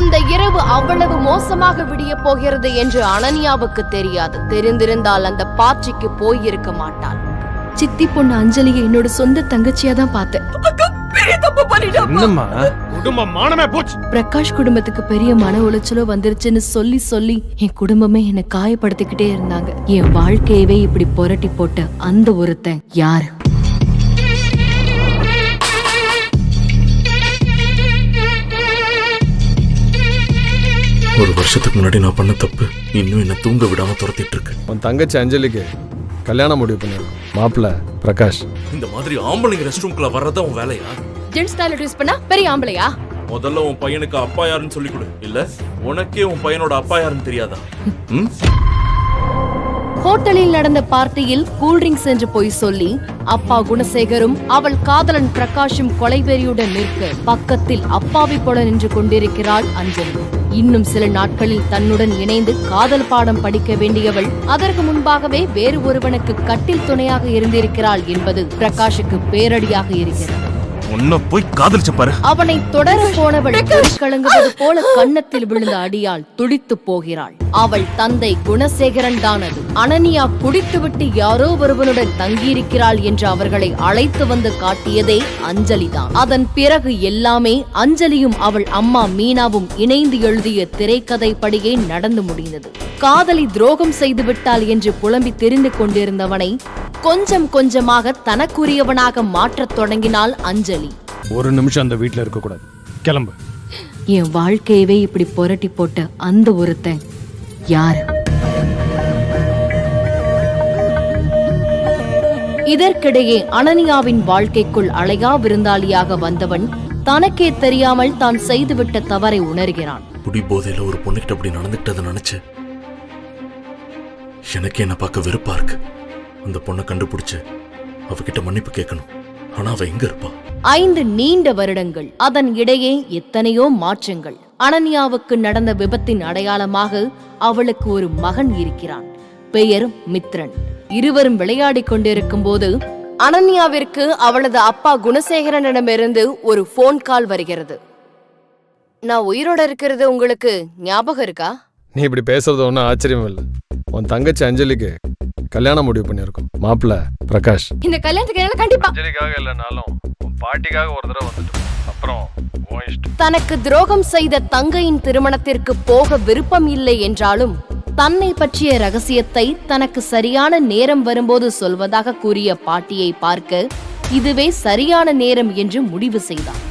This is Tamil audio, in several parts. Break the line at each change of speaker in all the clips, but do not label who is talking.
அந்த இரவு அவ்வளவு மோசமாக விடிய போகிறது என்று அனன்யாவுக்கு தெரியாது. தெரிந்திருந்தால் அந்த பார்ட்டிக்கு போயிருக்க மாட்டாள். சித்தி பொண்ணு அஞ்சலியை என்னோட சொந்த தங்கச்சியா தான் பார்த்தேன். பிரகாஷ் குடும்பத்துக்கு பெரிய மன உளைச்சலோ வந்துருச்சுன்னு சொல்லி சொல்லி என் குடும்பமே என்னை காயப்படுத்திக்கிட்டே இருந்தாங்க. என் வாழ்க்கையவே இப்படி புரட்டி போட்ட அந்த ஒருத்தன் யாரு?
ஒரு வருஷத்துக்கு முன்னாடி நான் பண்ண தப்பு. இன்னும் என்ன தூங்க விடாம துரத்திட்டு இருக்கு
உன் தங்கச்சி அஞ்சலிக்கு கல்யாணம் முடிவு பண்ணிருக்கோம் மாப்பிள்ள பிரகாஷ்.
இந்த மாதிரி ஆம்பளைங்க ரெஸ்ட் ரூம்குள்ள வர்றதா உன் வேலையா?
ஜென்ஸ் டாய்லெட் யூஸ் பண்ணா பெரிய ஆம்பளையா?
முதல்ல உன் பையனுக்கு அப்பா யாருன்னு சொல்லி கொடு. இல்ல உனக்கே உன் பையனோட அப்பா யாருன்னு தெரியாதா?
ஹோட்டலில் நடந்த பார்ட்டியில் கூல்ட்ரிங்க்ஸ் என்று போய் சொல்லி அப்பா குணசேகரும் அவள் காதலன் பிரகாஷும் கொலைவெறியுடன் நிற்க பக்கத்தில் அப்பாவி போல நின்று கொண்டிருக்கிறாள் அஞ்சலி. இன்னும் சில நாட்களில் தன்னுடன் இணைந்து காதல் பாடம் படிக்க வேண்டியவள் அதற்கு முன்பாகவே வேறு ஒருவனுக்கு கட்டில் துணையாக இருந்திருக்கிறாள் என்பது பிரகாஷுக்கு பேரடியாக இருக்கிறது.
உன்னை போய் காதலிச்ச பாரு.
அவனை தொடர போனவள் கலங்குவது போல கன்னத்தில் விழுந்த அடியால் துடித்து போகிறாள். அவள் தந்தை குணசேகரன் தான் அது அனனியா குடித்துவிட்டு யாரோ ஒருவனுடன் தங்கியிருக்கிறாள் என்று அவர்களை அழைத்து வந்து காட்டியதே அஞ்சலிதான். அதன் பிறகு எல்லாமே அஞ்சலியும் அவள் அம்மா மீனாவும் இணைந்து எழுதிய திரைக்கதை படியே நடந்து முடிந்தது. காதலி துரோகம் செய்து விட்டாள் என்று புலம்பி தெரிந்து கொண்டிருந்தவனை கொஞ்சம் கொஞ்சமாக தனக்குரியவனாக மாற்றத் தொடங்கினாள் அஞ்சலி.
ஒரு நிமிஷம் அந்த வீட்ல இருக்க கூடாது. கிளம்பு.
என் வாழ்க்கையவே இப்படி புரட்டி போட்ட அந்த ஒருத்தன் யாரு? இதற்கிடையே அனனியாவின் வாழ்க்கைக்குள் அழையா விருந்தாளியாக வந்தவன் தனக்கே தெரியாமல் தான் செய்துவிட்ட தவறை உணர்கிறான்.
குடி போதையில ஒரு பொண்ணுகிட்ட அப்படி நடந்துக்கிட்டதை நினைச்சு எனக்கு என்ன பார்க்க வெறுப்பா இருக்கு. அந்த பொண்ணை கண்டுபிடிச்சு அவகிட்ட மன்னிப்பு கேட்கணும். ஆனா அவ எங்க இருப்பா?
ஐந்து நீண்ட வருடங்கள் அதன் இடையே எத்தனையோ மாற்றங்கள். அனன்யாவுக்கு நடந்த விபத்தின் அடையாளமாக அவளுக்கு ஒரு மகன் இருக்கிறான். பெயர் மித்ரன். இருவரும் விளையாடிக் கொண்டிருக்கும் போது அனன்யாவிற்கு அவளது அப்பா குணசேகரனிடமிருந்து ஒரு ஃபோன் கால் வருகிறது. நான் உயிரோட இருக்கிறது உங்களுக்கு ஞாபகம் இருக்கா?
நீ இப்படி பேசுறது ஒன்றும் ஆச்சரியம் இல்லை உன் தங்கச்சி அஞ்சலிக்கு கல்யாணம் முடிவு பண்ணிருக்கோம் மாப்பிள்ள பிரகாஷ்.
இந்த கல்யாணத்துக்கு என்னால கண்டிப்பா
அஞ்சலிக்காக இல்லைனாலும் உன் பாட்டிக்காக ஒரு தடவை வந்துட்டு அப்புறம்
தனக்கு துரோகம் செய்த தங்கையின் திருமணத்திற்கு போக விருப்பம் இல்லை என்றாலும் தன்னை பற்றிய ரகசியத்தை தனக்கு சரியான நேரம் வரும்போது சொல்வதாக கூறிய பாட்டியை பார்க்க இதுவே சரியான நேரம் என்று முடிவு செய்தார்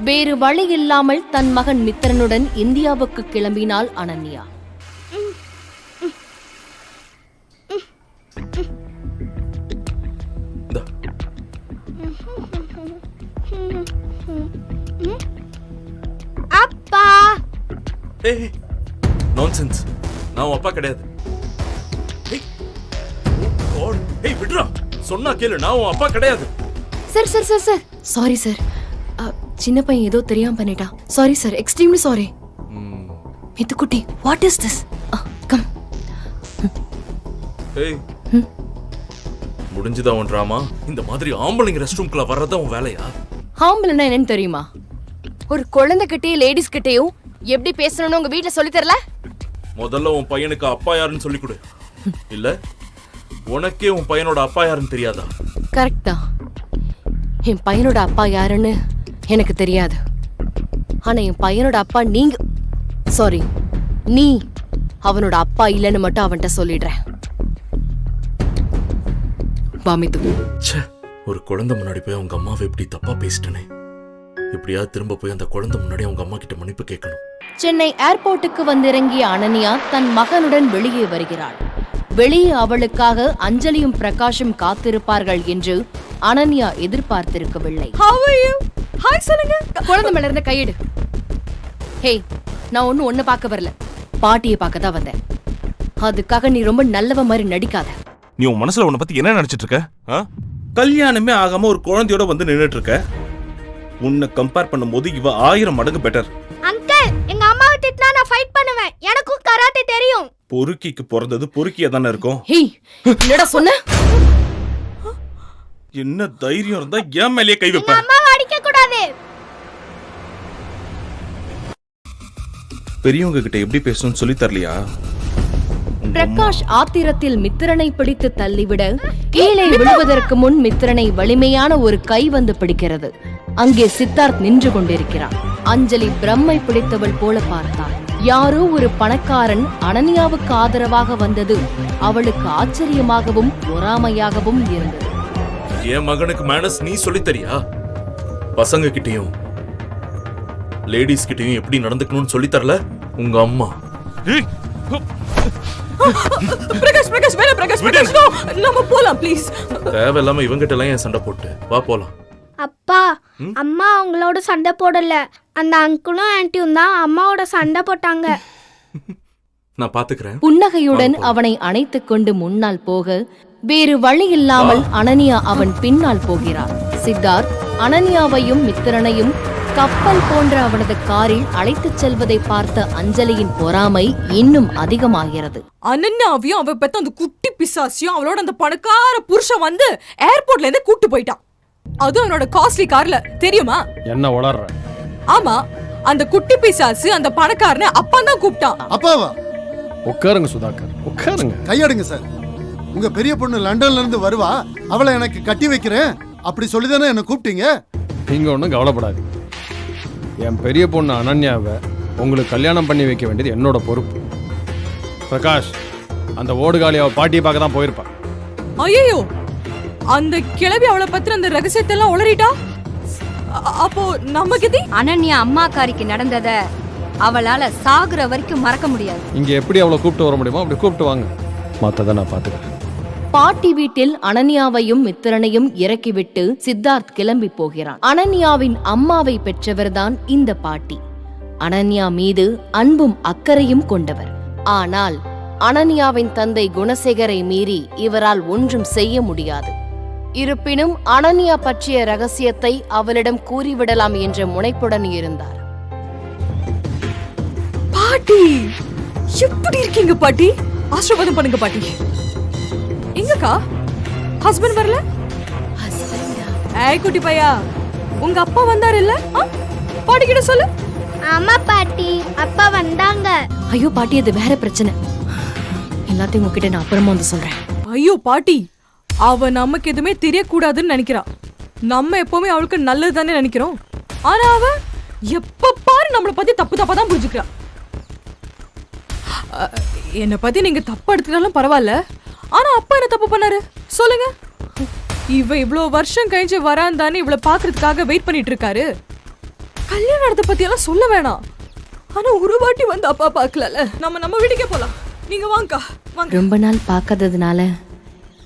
வேறு வழி இல்லாமல் தன் மகன் மித்திரனுடன் இந்தியாவுக்கு கிளம்பினாள் அனன்யா.
ஏய் நான்சென்ஸ் நான் உன் அப்பா கிடையாது. ஏய், oh விட்றா. சொன்னா கேளு நான் உன் அப்பா கிடையாது.
Sir sir sir sir. Sorry sir சின்ன பையன் ஏதோ தெரியாம பண்ணிட்டான். சாரி சார் எக்ஸ்ட்ரீம்லி சாரி
ம்.
மித்துக்குட்டி வாட் இஸ் திஸ் கம்
ஏய். முடிஞ்சுதா உன் ட்ராமா இந்த மாதிரி ஆம்பளைங்க ரெஸ்ட் ரூம்குள்ள வர்றதா உன் வேலையா?
ஹாம்பிள்னா என்னன்னு தெரியுமா? ஒரு குழந்தைகிட்டயும் லேடிஸ் கிட்டயும் எப்படி பேசணும்னு உங்க வீட்ல சொல்லி தரல?
முதல்ல உன் பையனுக்கு அப்பா யாருன்னு சொல்லி கொடு. இல்ல உனக்கே உன் பையனோட அப்பா யாருன்னு தெரியாதா?
கரெக்ட் தான். என் பையனோட அப்பா யாருன்னு எனக்கு தெரியாது. ஆனா என் பையனோட அப்பா நீங்க சாரி நீ அவனோட அப்பா இல்லைன்னு மட்டும் அவன்கிட்ட சொல்லிடுறேன் வாமித்து.
ச்சே ஒரு குழந்தை முன்னாடி போய் அவங்க அம்மாவை இப்படி தப்பா பேசிட்டனே. இப்படியாவது திரும்ப போய் அந்த குழந்தை முன்னாடி அவங்க அம்மா கிட்ட மன்னிப்பு கேட்கணும்.
சென்னை ஏர்போர்ட்டுக்கு வந்திறங்கிய அனன்யா தன் மகனுடன் வெளியே வருகிறாள். வெளியே அவளுக்காக அஞ்சலியும் பிரகாஷும் காத்திருப்பார்கள் என்று அனன்யா எதிர்பார்த்திருக்கவில்லை. ஹாய் சொல்லுங்க. குழந்தை மேல இருந்த கையெடு. ஹே நான் ஒண்ணு ஒண்ணு பார்க்க வரல. பாட்டியை பார்க்க தான் வந்தேன். அதுக்காக நீ ரொம்ப நல்லவ மாதிரி நடிக்காத.
நீ உன் மனசுல உன்னை பத்தி என்ன நினைச்சிட்டு இருக்க? ஆ?
கல்யாணமே ஆகாம ஒரு குழந்தையோட வந்து நின்னுட்டு இருக்க. உன்னை கம்பேர் பண்ணும்போது இவ ஆயிரம் மடங்கு பெட்டர்
பண்ணுவேன் எனக்கும் கராத்தே தெரியும்.
பொறுக்கிக்கு பிறந்தது பொறுக்கியா தானே இருக்கும்?
ஹே என்னடா சொன்ன?
என்ன தைரியம் இருந்தா ஏன் மேலேயே கை வைப்ப.
அம்மாவை அடிக்க கூடாது
பெரியவங்க கிட்ட எப்படி பேசணும்னு சொல்லி தரலையா?
பிரகாஷ் ஆத்திரத்தில் மித்திரனை பிடித்து தள்ளிவிட கீழே விழுவதற்கு முன் மித்திரனை வலிமையான ஒரு கை வந்து பிடிக்கிறது. அங்கே சித்தார்த் நின்று கொண்டிருக்கிறான். அஞ்சலி பிரம்மை பிடித்தவள் போல பார்த்தாள் யாரோ ஒரு பணக்காரன் அனன்யாவுக்கு ஆதரவாக வந்தது. அவளுக்கு ஆச்சரியமாகவும் பொறாமையாகவும் இருந்தது.
என் மகனுக்கு மேனஸ் நீ சொல்லித் தரியா? பசங்க கிட்டயும் லேடிஸ் கிட்டயும் எப்படி நடந்துக்கணும்னு சொல்லித் தரல? உங்க அம்மா.
பிரகாஷ் பிரகாஷ் வேணாம் பிரகாஷ் பிரகாஷ் no. நம்ம போலாம் ப்ளீஸ்
தேவையில்லாம இவங்கிட்ட எல்லாம் ஏன் சண்டை போட்டு. வா போலாம்.
அப்பா அம்மா அவங்களோட சண்டை போடல. அந்த அங்கிளும் ஆன்ட்டியும் தான் அம்மாவோட சண்டை போட்டாங்க.
நான் பாத்துக்கிறேன்.
புன்னகையுடன். அவனை அணைத்துக் கொண்டு முன்னால் போக வேறு வழி இல்லாமல் அனன்யா அவன் பின்னால் போகிறார். சித்தார்த் அனன்யாவையும் மித்திரனையும் கப்பல் போன்ற அவனது காரில் அழைத்துச் செல்வதை பார்த்த அஞ்சலியின் பொறாமை இன்னும் அதிகமாகிறது.
அனன்யாவையும் அவ பெத்த அந்த குட்டி பிசாசியும் அவளோட அந்த பணக்கார புருஷன் வந்து ஏர்போர்ட்ல இருந்து கூட்டு போயிட்டான். அதுவும் அவனோட காஸ்ட்லி கார்ல தெரியுமா?
என்ன உளர்ற?
ஆமா அந்த குட்டி பிசாசு அந்த பணக்காரனை அப்பா தான் கூப்பிட்டான்.
அப்பாவா?
உட்காருங்க சுதாகர். உட்காருங்க.
கையாடுங்க சார். உங்க பெரிய பொண்ணு லண்டன்ல இருந்து வருவா அவளை எனக்கு கட்டி வைக்கிறேன். அப்படி சொல்லிதானே என்ன கூப்பிட்டீங்க?
நீங்க ஒன்றும் கவலைப்படாதீங்க. என் பெரிய பொண்ணு அனன்யாவை உங்களுக்கு கல்யாணம் பண்ணி வைக்க வேண்டியது என்னோட பொறுப்பு. பிரகாஷ் அந்த ஓடுகாலியாவை பாட்டியை பார்க்க தான் போயிருப்பா.
ஐயோ அந்த கிழவி அவளை பத்திர அந்த ரகசியத்தை எல்லாம் உளறிட்டா அப்போ நம்ம கிதி?
அனன்யா அம்மாக்காரிக்கு நடந்தத அவளால சாகுற வரைக்கும் மறக்க முடியாது.
இங்கே எப்படி அவளை கூப்பிட்டு வர முடியுமோ அப்படி கூப்பிட்டு வாங்க. மற்றதை நான் பார்த்துக்கிறேன்
பாட்டி வீட்டில் அனன்யாவையும் மித்திரனையும் இறக்கிவிட்டு சித்தார்த் கிளம்பி போகிறான். அனன்யாவின் அம்மாவை பெற்றவர்தான் இந்த பாட்டி. அனன்யா மீது அன்பும் அக்கறையும் கொண்டவர். ஆனால் அனன்யாவின் தந்தை குணசேகரை மீறி இவரால் ஒன்றும் செய்ய முடியாது. இருப்பினும் அனன்யா பற்றிய ரகசியத்தை அவளிடம் கூறிவிடலாம் என்ற முனைப்புடன் இருந்தார்.
பாட்டி! எப்படி இருக்கீங்க பாட்டி? ஆசீர்வாதம் பண்ணுங்க பாட்டி. எங்கக்கா? ஹஸ்பண்ட் வரல? ஏய் குட்டி பையா. உங்க அப்பா வந்தாரு இல்ல பாட்டி கிட்ட சொல்லு.
ஆமா பாட்டி அப்பா வந்தாங்க.
ஐயோ பாட்டி அது வேற பிரச்சனை. எல்லாத்தையும் உங்ககிட்ட நான் அப்புறமா வந்து சொல்றேன்.
ஐயோ பாட்டி! அவ நமக்கு எதுவுமே தெரியக்கூடாதுன்னு நினைக்கிறா நம்ம எப்பவுமே அவளுக்கு நல்லது தானே நினைக்கிறோம். ஆனா அவ எப்ப பாரு நம்மளை பத்தி தப்பு தப்பா தான் புரிஞ்சுக்கிறா. என்னை பத்தி நீங்க தப்பு எடுத்துக்கிட்டாலும் பரவாயில்ல. ஆனா அப்பா என்ன தப்பு பண்ணாரு? சொல்லுங்க. இவ இவ்வளோ வருஷம் கழிஞ்சு வரான் தானே இவளை பாக்குறதுக்காக வெயிட் பண்ணிட்டு இருக்காரு. கல்யாணத்தை பத்தி எல்லாம் சொல்ல வேணாம். ஆனா ஒரு வாட்டி வந்து அப்பா பார்க்கலல நம்ம நம்ம வீட்டுக்கே போலாம். நீங்க வாங்கக்கா வாங்க.
ரொம்ப நாள் பார்க்காததுனால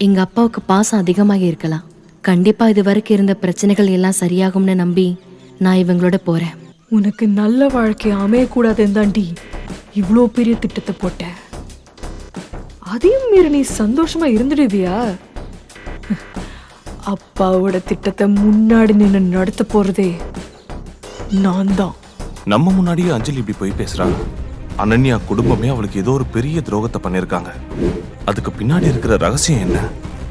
எங்க அப்பாவுக்கு பாசம் அதிகமாக இருக்கலாம். கண்டிப்பா இது வரைக்கும் இருந்த பிரச்சனைகள் எல்லாம் சரியாகும்னு நம்பி நான் இவங்களோட போறேன்.
உனக்கு நல்ல வாழ்க்கை அமையக்கூடாதுன்னு தாண்டி இவ்வளோ பெரிய திட்டத்தை போட்ட. அதையும் மீறி நீ சந்தோஷமா இருந்துடுவியா? அப்பாவோட திட்டத்தை முன்னாடி நின்று நடத்த போறதே நான் தான்.
நம்ம முன்னாடியே அஞ்சலி இப்படி போய் பேசுறா அனன்யா குடும்பமே அவளுக்கு ஏதோ ஒரு பெரிய துரோகத்தை பண்ணிருக்காங்க அதுக்கு பின்னாடி இருக்கிற ரகசியம் என்ன?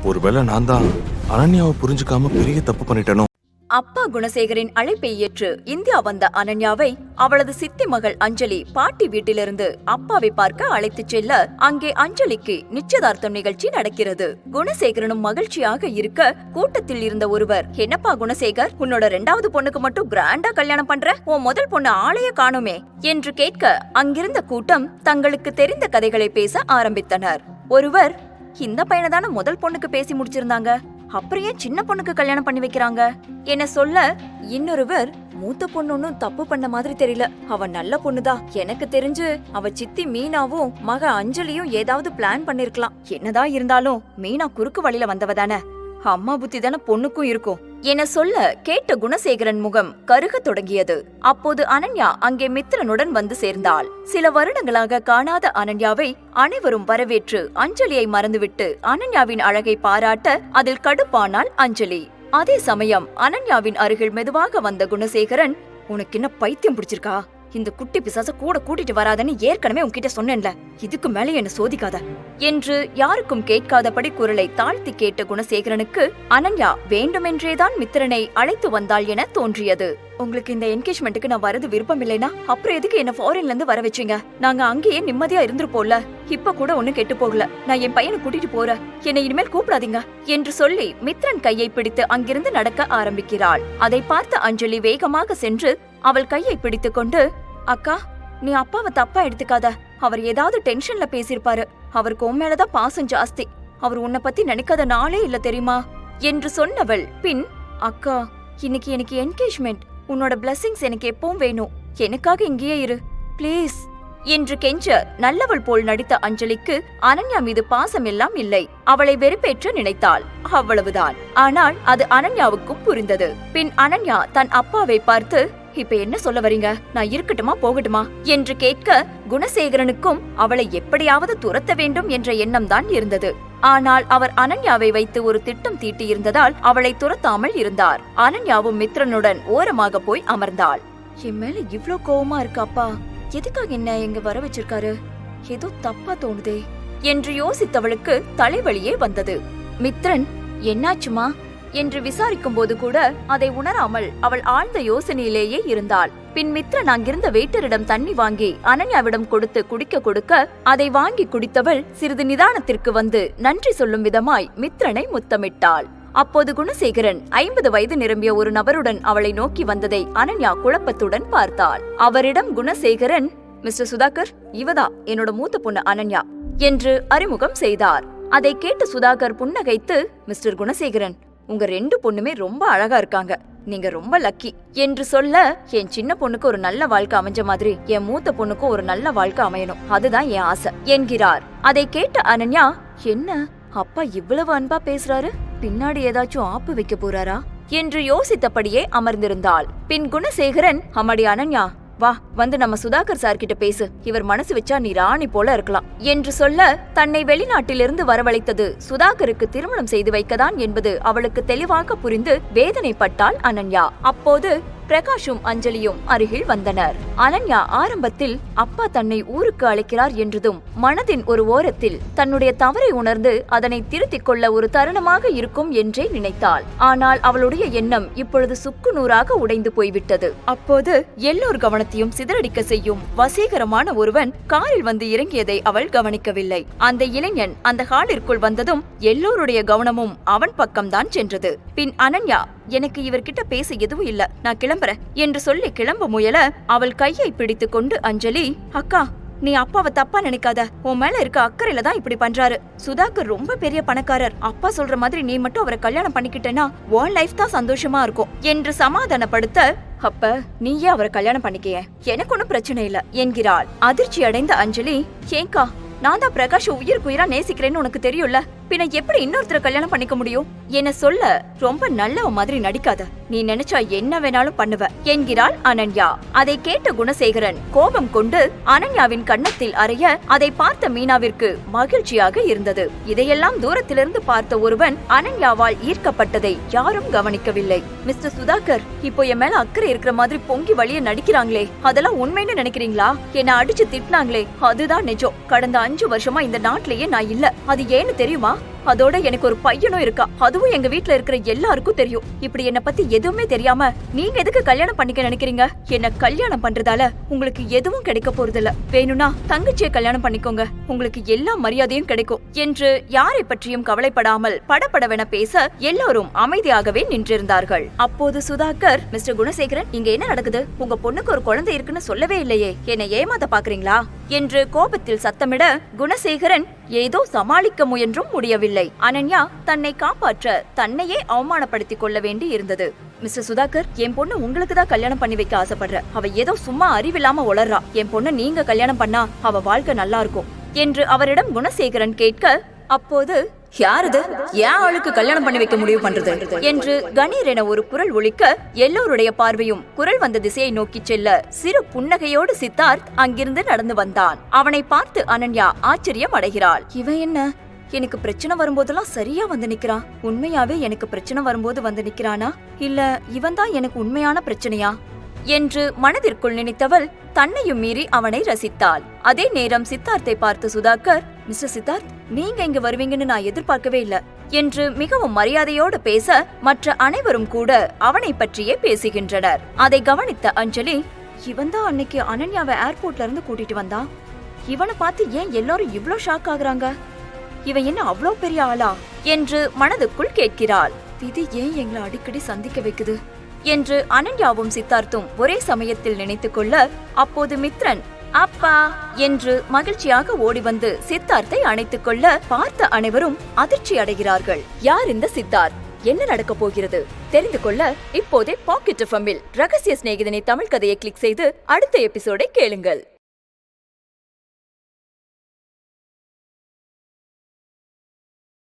ஒருவேளை நான் தான் அனன்யாவை புரிஞ்சுக்காம பெரிய தப்பு பண்ணிட்டேனோ?
அப்பா குணசேகரின் அழைப்பை ஏற்று இந்தியா வந்த அனன்யாவை அவளது சித்தி மகள் அஞ்சலி பாட்டி வீட்டிலிருந்து அப்பாவை பார்க்க அழைத்துச் செல்ல அங்கே அஞ்சலிக்கு நிச்சயதார்த்தம் நிகழ்ச்சி நடக்கிறது. குணசேகரனும் மகிழ்ச்சியாக இருக்க கூட்டத்தில் இருந்த ஒருவர் என்னப்பா குணசேகர் உன்னோட ரெண்டாவது பொண்ணுக்கு மட்டும் கிராண்டா கல்யாணம் பண்ற? உன் முதல் பொண்ணு ஆளைய காணுமே என்று கேட்க அங்கிருந்த கூட்டம் தங்களுக்கு தெரிந்த கதைகளை பேச ஆரம்பித்தனர். ஒருவர் இந்த பையனை தானே முதல் பொண்ணுக்கு பேசி முடிச்சிருந்தாங்க. அப்புறம் ஏன் சின்ன பொண்ணுக்கு கல்யாணம் பண்ணி வைக்கிறாங்க? என்ன சொல்ல இன்னொருவர் மூத்த பொண்ணு தப்பு பண்ண மாதிரி தெரியல. அவ நல்ல பொண்ணுதான் எனக்கு தெரிஞ்சு அவ சித்தி மீனாவும் மக அஞ்சலியும் ஏதாவது பிளான் பண்ணிருக்கலாம். என்னதான் இருந்தாலும் மீனா குறுக்கு வழியில வந்தவ தானே. அம்மா புத்தி தானே பொண்ணுக்கும் இருக்கும். என சொல்ல கேட்ட குணசேகரன் முகம் கருகத் தொடங்கியது. அப்போது அனன்யா அங்கே மித்திரனுடன் வந்து சேர்ந்தாள். சில வருடங்களாக காணாத அனன்யாவை அனைவரும் வரவேற்று அஞ்சலியை மறந்துவிட்டு அனன்யாவின் அழகை பாராட்ட அதில் கடுப்பானாள் அஞ்சலி. அதே சமயம் அனன்யாவின் அருகில் மெதுவாக வந்த குணசேகரன் உனக்கு என்ன பைத்தியம் பிடிச்சிருக்கா? இந்த குட்டி பிசாச கூட கூட்டிட்டு வராதன்னு ஏற்கனவே உன்கிட்ட சொன்னேன்ல. இதுக்கு மேல என்ன சோதிக்காத. என்று யாருக்கும் கேட்காதபடி குரலை தாழ்த்தி கேட்ட குணசேகரனுக்கு அனன்யா வேண்டுமென்றேதான் மித்திரனை அழைத்து வந்தாள் என தோன்றியது. உங்களுக்கு இந்த என்கேஜ்மெண்ட்டுக்கு நான் வரது விருப்பம் இல்லைனா அப்புறம் எதுக்கு என்ன ஃபாரின்ல இருந்து வர வச்சீங்க? நாங்க அங்கேயே நிம்மதியா இருந்திருப்போம்ல. இப்ப கூட ஒண்ணும் கெட்டு போகல. நான் என் பையனை கூட்டிட்டு போறேன் என்னை இனிமேல் கூப்பிடாதீங்க என்று சொல்லி மித்ரன் கையை பிடித்து அங்கிருந்து நடக்க ஆரம்பிக்கிறாள். அதை பார்த்த அஞ்சலி வேகமாக சென்று அவள் கையை பிடித்துக் கொண்டு அக்கா நீ அப்பாவை தப்பா எடுத்துக்காத. அவர் ஏதாவது டென்ஷன்ல பேசியிருப்பாரு. அவருக்கு உன் மேலதான் பாசம் ஜாஸ்தி. அவர் உன்னை பத்தி நினைக்காத நாளே இல்ல தெரியுமா? என்று சொன்னவள். பின் அக்கா இன்னைக்கு எனக்கு என்கேஜ்மெண்ட் உன்னோட பிளஸ்ஸிங்ஸ் எனக்கு எப்பவும் வேணும். எனக்காக இங்கேயே இரு. ப்ளீஸ் என்று கெஞ்ச நல்லவள் போல் நடித்த அஞ்சலிக்கு அனன்யா மீது பாசம் எல்லாம் இல்லை. அவளை வெறுப்பேற்ற நினைத்தாள். அவ்வளவுதான். ஆனால் அது அனன்யாவுக்கும் புரிந்தது. பின் அனன்யா தன் அப்பாவை பார்த்து இப்ப என்ன சொல்ல வரீங்க? நான் இருக்கட்டுமா போகட்டுமா? என்று கேட்க குணசேகரனுக்கும் அவளை எப்படியாவது துரத்த வேண்டும் என்ற எண்ணம் தான் இருந்தது. ஆனால் அவர் அனன்யாவை வைத்து ஒரு திட்டம் தீட்டியிருந்ததால் அவளை துரத்தாமல் இருந்தார். அனன்யாவும் மித்ரனுடன் ஓரமாக போய் அமர்ந்தாள். என் மேல இவ்ளோ கோவமா இருக்கு அப்பா. எதுக்காக என்ன எங்க வர வச்சிருக்காரு? ஏதோ தப்பா தோணுதே. என்று யோசித்தவளுக்கு தலைவலியே வந்தது. மித்ரன் என்னாச்சுமா? என்று விசாரிக்கும் போது கூட அதை உணராமல் அவள் ஆழ்ந்த யோசனையிலேயே இருந்தாள். பின் மித்ரன் அங்கிருந்த வெயிட்டரிடம் தண்ணி வாங்கி அனன்யாவிடம் கொடுத்து குடிக்க கொடுக்க அதை வாங்கி குடித்தவள் சிறிது நிதானத்திற்கு வந்து நன்றி சொல்லும் விதமாய் மித்ரனை முத்தமிட்டாள். அப்போது குணசேகரன் ஐம்பது வயது நிரம்பிய ஒரு நபருடன் அவளை நோக்கி வந்ததை அனன்யா குழப்பத்துடன் பார்த்தாள். அவரிடம் குணசேகரன் மிஸ்டர் சுதாகர் இவதா என்னோட மூத்த பொண்ணு அனன்யா என்று அறிமுகம் செய்தார். அதை கேட்டு சுதாகர் புன்னகைத்து மிஸ்டர் குணசேகரன் உங்க ரெண்டு பொண்ணுமே ரொம்ப அழகா இருக்காங்க. நீங்க ரொம்ப லக்கி என்று சொல்ல என் சின்ன பொண்ணுக்கு ஒரு நல்ல வாழ்க்கை அமைஞ்ச மாதிரி என் மூத்த பொண்ணுக்கு ஒரு நல்ல வாழ்க்கை அமையணும். அதுதான் என் ஆசை என்கிறார். அதை கேட்ட அனன்யா என்ன? அப்பா இவ்வளவு அன்பா பேசுறாரு? பின்னாடி ஏதாச்சும் ஆப்பு வைக்க போறாரா? என்று யோசித்தபடியே அமர்ந்திருந்தாள். பின் குணசேகரன் அம்மாடி அனன்யா வா வந்து நம்ம சுதாகர் சார் கிட்ட பேசு. இவர் மனசு வச்சா நீ ராணி போல இருக்கலாம். என்று சொல்ல தன்னை வெளிநாட்டிலிருந்து வரவழைத்தது சுதாகருக்கு திருமணம் செய்து வைக்கதான் என்பது அவளுக்கு தெளிவாக புரிந்து வேதனைப்பட்டாள் அனன்யா. அப்போது பிரகாஷும் அஞ்சலியும் அருகில் வந்தனர். அனன்யா ஆரம்பத்தில் அப்பா தன்னை ஊருக்கு அழைக்கிறார் என்றதும் மனதின் ஒரு ஓரத்தில் தன்னுடைய தவறை உணர்ந்து அதனை திருத்திக் கொள்ள ஒரு தருணமாக இருக்கும் என்றே நினைத்தாள். ஆனால் அவளுடைய எண்ணம் இப்பொழுது சுக்கு நூறாக உடைந்து போய்விட்டது. அப்போது எல்லோர் கவனத்தையும் சிதறடிக்க செய்யும் வசீகரமான ஒருவன் காரில் வந்து இறங்கியதை அவள் கவனிக்கவில்லை. அந்த இளைஞன் அந்த ஹாலிற்குள் வந்ததும் எல்லோருடைய கவனமும் அவன் பக்கம்தான் சென்றது. பின் அனன்யா எனக்கு இவர்கிட்ட பேச எதுவும் இல்ல. நான் கிளம்புறேன். என்று சொல்லி கிளம்ப முயல அவள் கையை பிடித்து கொண்டு அஞ்சலி அக்கா நீ அப்பாவை தப்பா நினைக்காத. உன் மேல இருக்க அக்கறையில தான் இப்படி பண்றாரு. சுதாகர் ரொம்ப பெரிய பணக்காரர். அப்பா சொல்ற மாதிரி நீ மட்டும் அவரை கல்யாணம் பண்ணிக்கிட்டேன்னா உன் லைஃப் தான் சந்தோஷமா இருக்கும். என்று சமாதானப்படுத்த அப்ப நீயே அவரை கல்யாணம் பண்ணிக்கைய. எனக்கு ஒன்னும் பிரச்சனை இல்ல என்கிறாள். அதிர்ச்சி அடைந்த அஞ்சலி ஏங்கா நான் தான் பிரகாஷ் உயிருக்கு உயிரா நேசிக்கிறேன்னு உனக்கு தெரியும்ல. பின்ன எப்படி இன்னொருத்தரை கல்யாணம் பண்ணிக்க முடியும்? என்ன சொல்ல ரொம்ப நல்லவ மாதிரி நடிக்காத. நீ நினைச்சா என்ன வேணாலும் பண்ணுவ. என்கிறாள் அனன்யா. அதை கேட்ட குணசேகரன் கோபம் கொண்டு அனன்யாவின் கன்னத்தில் அறைய அதை பார்த்த மீனாவிற்கு மகிழ்ச்சியாக இருந்தது. இதையெல்லாம் தூரத்திலிருந்து பார்த்த ஒருவன் அனன்யாவால் ஈர்க்கப்பட்டதை யாரும் கவனிக்கவில்லை. மிஸ்டர் சுதாகர் இப்போ என் மேல அக்கறை இருக்கிற மாதிரி பொங்கி வழிய நடிக்கிறாங்களே. அதெல்லாம் உண்மைன்னு நினைக்கிறீங்களா? என்ன அடிச்சு திட்டினாங்களே. அதுதான் நிஜம். கடந்த அஞ்சு வருஷமா இந்த நாட்டிலேயே நான் இல்ல. அது ஏன்னு தெரியுமா? Huh? அதோட எனக்கு ஒரு பையனும் இருக்கா. அதுவும் எங்க வீட்ல இருக்கிற எல்லாருக்கும் தெரியும். இப்படி என்ன பத்தி எதுவுமே தெரியாம நீங்க எதுக்கு கல்யாணம் பண்ணிக்க நினைக்கிறீங்க? என்ன கல்யாணம் பண்றதால உங்களுக்கு எதுவும் கிடைக்க போறதில்ல. வேணும்னா தங்கச்சியை கல்யாணம் பண்ணிக்கோங்க. உங்களுக்கு எல்லா மரியாதையும் கிடைக்கும். என்று யாரை பற்றியும் கவலைப்படாமல் படபடவென பேச எல்லோரும் அமைதியாகவே நின்றிருந்தார்கள். அப்போது சுதாகர் மிஸ்டர் குணசேகரன் இங்க என்ன நடக்குது? உங்க பொண்ணுக்கு ஒரு குழந்தை இருக்குன்னு சொல்லவே இல்லையே. என்னை ஏமாத்த பாக்குறீங்களா? என்று கோபத்தில் சத்தமிட குணசேகரன் ஏதோ சமாளிக்க முயன்றும் முடியவில்லை. அனன்யா தன்னை காப்பாற்ற தன்னையே அவமானப்படுத்திக் கொள்ள வேண்டி இருந்தது. மிஸ்டர் சுதாகர் என் பொண்ணு உங்களுக்கு தான் கல்யாணம் பண்ணி வைக்க ஆசைப்படுற. அவ ஏதோ சும்மா அறிவில்லாம உளறா. என் பொண்ணு நீங்க கல்யாணம் பண்ணா அவ வாழ்க்கை நல்லா இருக்கும் என்று அவரிடம் குணசேகரன் கேட்க அப்போது யாரது ஏன் ஆளுக்கு கல்யாணம் பண்ணி வைக்க முடிவு பண்றது? என்று கணீர் என ஒரு குரல் ஒலிக்க எல்லோருடைய பார்வையும் குரல் வந்த திசையை நோக்கி செல்ல சிறு புன்னகையோடு சித்தார்த் அங்கிருந்து நடந்து வந்தான். அவனை பார்த்து அனன்யா ஆச்சரியம் அடைகிறாள். இவன் என்ன? எனக்கு பிரச்சனை வரும்போதெல்லாம் சரியா வந்து நிக்கிறான் உண்மையாவே எனக்கு பிரச்சனை வரும்போது வந்து நிக்கிறானா? இல்ல இவன் தான் எனக்கு உண்மையான பிரச்சனையா? என்று மனதிற்குள் நினைத்தவள் தன்னையும் மீறி அவனை ரசித்தாள். அதே நேரம் சித்தார்த்தை பார்த்து சுதாகர் மிஸ்டர் சித்தார்த் நீங்க இங்க வருவீங்கன்னு நான் எதிர்பார்க்கவே இல்ல என்று மிகவும் மரியாதையோடு பேச மற்ற அனைவரும் கூட அவனை பற்றியே பேசுகின்றனர். அதை கவனித்த அஞ்சலி இவன் தான் அன்னைக்கு அனன்யாவை ஏர்போர்ட்ல இருந்து கூட்டிட்டு வந்தான் இவனை பார்த்து ஏன் எல்லாரும் இவ்ளோ ஷாக் ஆகுறாங்க? இவன் என்ன அவ்வளோ பெரிய ஆளா என்று மனதுக்குள் கேட்கிறாள். விதி ஏன் எங்களை அடிக்கடி சந்திக்க வைக்குது? என்று அனன்யாவும் சித்தார்த்தும் ஒரே சமயத்தில் நினைத்துக்கொள்ள அப்போது மித்ரன் அப்பா என்று மகிழ்ச்சியாக ஓடி வந்து சித்தார்த்தை அணைத்துக் கொள்ள பார்த்த அனைவரும் அதிர்ச்சி அடைகிறார்கள். யார் இந்த சித்தார்த் என்ன நடக்கப் போகிறது? தெரிந்து கொள்ள இப்போதே பாக்கெட் எஃப்எம்மில் ரகசிய சிநேகிதனை தமிழ் கதையை கிளிக் செய்து அடுத்த எபிசோடை கேளுங்கள்.